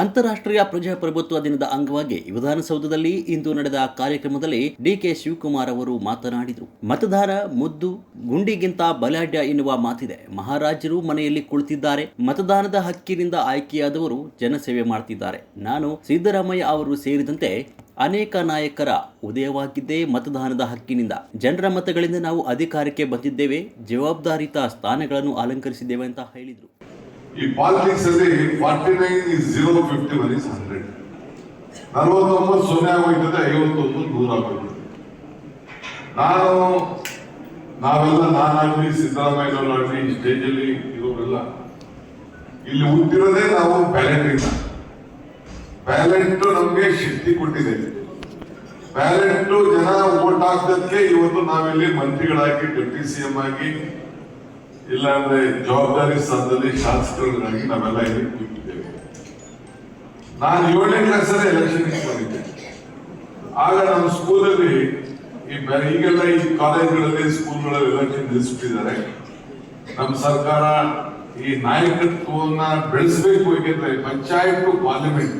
ಅಂತಾರಾಷ್ಟ್ರೀಯ ಪ್ರಜಾಪ್ರಭುತ್ವ ದಿನದ ಅಂಗವಾಗಿ ವಿಧಾನಸೌಧದಲ್ಲಿ ಇಂದು ನಡೆದ ಕಾರ್ಯಕ್ರಮದಲ್ಲಿ ಡಿಕೆ ಶಿವಕುಮಾರ್ ಅವರು ಮಾತನಾಡಿದರು. ಮತದಾರ ಮುದ್ದು ಗುಂಡಿಗಿಂತ ಬಲಾಢ್ಯ ಎನ್ನುವ ಮಾತಿದೆ. ಮಹಾರಾಜರು ಮನೆಯಲ್ಲಿ ಕುಳಿತಿದ್ದಾರೆ. ಮತದಾನದ ಹಕ್ಕಿನಿಂದ ಆಯ್ಕೆಯಾದವರು ಜನಸೇವೆ ಮಾಡ್ತಿದ್ದಾರೆ. ನಾನು ಸಿದ್ದರಾಮಯ್ಯ ಅವರು ಸೇರಿದಂತೆ ಅನೇಕ ನಾಯಕರ ಉದಯವಾಗಿದ್ದೇ ಮತದಾನದ ಹಕ್ಕಿನಿಂದ. ಜನರ ಮತಗಳಿಂದ ನಾವು ಅಧಿಕಾರಕ್ಕೆ ಬಂದಿದ್ದೇವೆ. ಜವಾಬ್ದಾರಿತ ಸ್ಥಾನಗಳನ್ನು ಅಲಂಕರಿಸಿದ್ದೇವೆ ಅಂತ ಹೇಳಿದರು. ಈ ಪಾಲಿಟಿಕ್ಸ್ ಅಲ್ಲಿ forty nine is zero fifty one is hundred ನಲವತ್ತೊಂಬತ್ತು ಸೊನ್ನೆ ಆಗೋಯ್ತದೆ ಐವತ್ತೊಂದು ನೂರ ಆಗೋಯ್ತದೆ. ನಾನು, ನಾವೆಲ್ಲ ನಾನಾಗ್ಲಿ, ಸಿದ್ದರಾಮಯ್ಯನವರಾಗ್ಲಿ, ಈ ಸ್ಟೇಜಲ್ಲಿ ಇರೋರೆಲ್ಲ, ಇಲ್ಲಿ ಹುಟ್ಟಿರೋದೇ ನಾವು ಬ್ಯಾಲೆಟ್ ಬ್ಯಾಲೆಟ್ ನಮ್ಗೆ ಶಕ್ತಿ ಕೊಟ್ಟಿದೆ. ಬ್ಯಾಲೆಟ್ ಜನ ಓಟ್ ಹಾಕ್ದಕ್ಕೆ ಇವತ್ತು ನಾವಿಲ್ಲಿ ಮಂತ್ರಿಗಳಾಗಿ ಡೆಪ್ಟಿ ಸಿಎಂ ಆಗಿ ಇಲ್ಲಾಂದ್ರೆ ಜವಾಬ್ದಾರಿ ಸ್ಥಾನದಲ್ಲಿ ಶಾಸಕರಾಗಿ ನಾವೆಲ್ಲ ಇಲ್ಲಿ ಕೂತಿದ್ದೇವೆ. ನಾನು ಏಳನೇ ಕ್ಲಾಸಲ್ಲಿ ಎಲೆಕ್ಷನ್ ಬಂದಿದ್ದೆ ಆಗ ನಮ್ಮ ಸ್ಕೂಲಲ್ಲಿ ಈ ಈಗೆಲ್ಲ ಈ ಕಾಲೇಜ್ಗಳಲ್ಲಿ ಸ್ಕೂಲ್ಗಳಲ್ಲಿ ಎಲೆಕ್ಷನ್ ನಿಲ್ಲಿಸ್ಬಿಟ್ಟಿದ್ದಾರೆ. ನಮ್ಮ ಸರ್ಕಾರ ಈ ನಾಯಕತ್ವವನ್ನ ಬೆಳೆಸಬೇಕು ಏಕೆಂದ್ರೆ ಪಂಚಾಯತ್ ಪಾರ್ಲಿಮೆಂಟ್.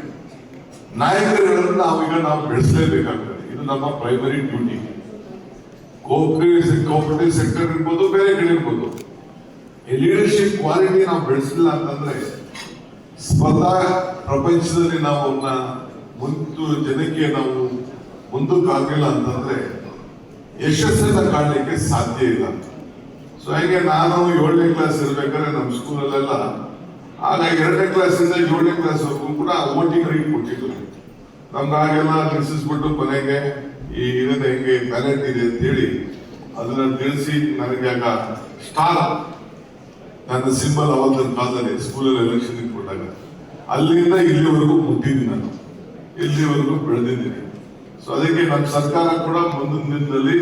ನಾಯಕರುಗಳನ್ನು ನಾವು ಈಗ ನಾವು ಬೆಳೆಸಲೇಬೇಕಾಗ್ತದೆ. ಇದು ನಮ್ಮ ಪ್ರೈಮರಿ ಡ್ಯೂಟಿ ಕೋಪರೇಟಿವ್ ಸೆಕ್ಟರ್ ಇರ್ಬೋದು, ಬೇರೆ ಕಡೆ ಇರ್ಬೋದು. ಈ ಲೀಡರ್ಶಿಪ್ ಕ್ವಾಲಿಟಿ ನಾವು ಬೆಳೆಸಿಲ್ಲ ಅಂತಂದ್ರೆ ಸ್ಪರ್ಧಾ ಪ್ರಪಂಚದಲ್ಲಿ ನಾವು ಅವನ್ನ ಮುಂದು ಜನಕ್ಕೆ ನಾವು ಮುಂದಕ್ಕಾಗಿಲ್ಲ ಅಂತಂದ್ರೆ ಯಶಸ್ಸನ್ನ ಕಾಣಲಿಕ್ಕೆ ಸಾಧ್ಯ ಇಲ್ಲ. ಸೊ ಹಾಗೆ ನಾನು ಏಳನೇ ಕ್ಲಾಸ್ ಇರ್ಬೇಕಾದ್ರೆ ನಮ್ಮ ಸ್ಕೂಲಲ್ಲೆಲ್ಲ ಆಗ ಎರಡನೇ ಕ್ಲಾಸ್ ಇಂದ ಏಳನೇ ಕ್ಲಾಸ್ ವರೆಗೂ ಕೂಡ ವೋಟಿಂಗ್ ರೈಟ್ ಕೊಟ್ಟಿದ್ರು. ನಮ್ಗೆ ಆಗೆಲ್ಲ ನಿಲ್ಲಿಸ್ಬಿಟ್ಟು ಕೊನೆಗೆ ಈ ಇದನ್ನ ಹೆಂಗೆ ಬ್ಯಾಲೆಟ್ ಇದೆ ಅಂತ ಹೇಳಿ ಅದನ್ನ ತಿಳಿಸಿ ನನಗೆ ಆಗ ಸ್ಟಾರ್ ನನ್ನ ಸಿಂಬಲ್ ಅವತ್ತಿನ ಕಾಲದಲ್ಲಿ ಸ್ಕೂಲಲ್ಲಿ ಎಲೆಕ್ಷನ್ ಕೊಟ್ಟಾಗ ಅಲ್ಲಿಂದ ಇಲ್ಲಿವರೆಗೂ ಮುಟ್ಟಿದ್ದೀನಿ ನಾನು. ಇಲ್ಲಿವರೆಗೂ ಬೆಳೆದಿದ್ದೀನಿ. ಸೊ ಅದಕ್ಕೆ ನಮ್ಮ ಸರ್ಕಾರ ಕೂಡ ಮುಂದಿನ ದಿನದಲ್ಲಿ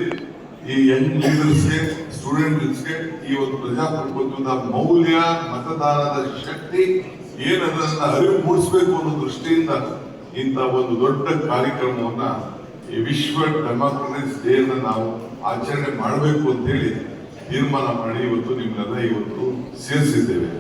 ಈ ಯಂಗ್ ಲೀಡರ್ಸ್ಗೆ ಸ್ಟೂಡೆಂಟ್ಸ್ಗೆ ಈ ಒಂದು ಪ್ರಜಾಪ್ರಭುತ್ವದ ಮೌಲ್ಯ, ಮತದಾನದ ಶಕ್ತಿ ಏನದನ್ನ ಅರಿವು ಮೂಡಿಸಬೇಕು ಅನ್ನೋ ದೃಷ್ಟಿಯಿಂದ ಇಂಥ ಒಂದು ದೊಡ್ಡ ಕಾರ್ಯಕ್ರಮವನ್ನ ಈ ವಿಶ್ವ ಡೆಮಾಕ್ರಟೈಸ್ ಡೇ ನಾವು ಆಚರಣೆ ಮಾಡಬೇಕು ಅಂತ ಹೇಳಿ ತೀರ್ಮಾನ ಮಾಡಿ ಇವತ್ತು ನಿಮ್ಮನ್ನೆಲ್ಲ ಇವತ್ತು ಸೇರಿಸಿದ್ದೇವೆ.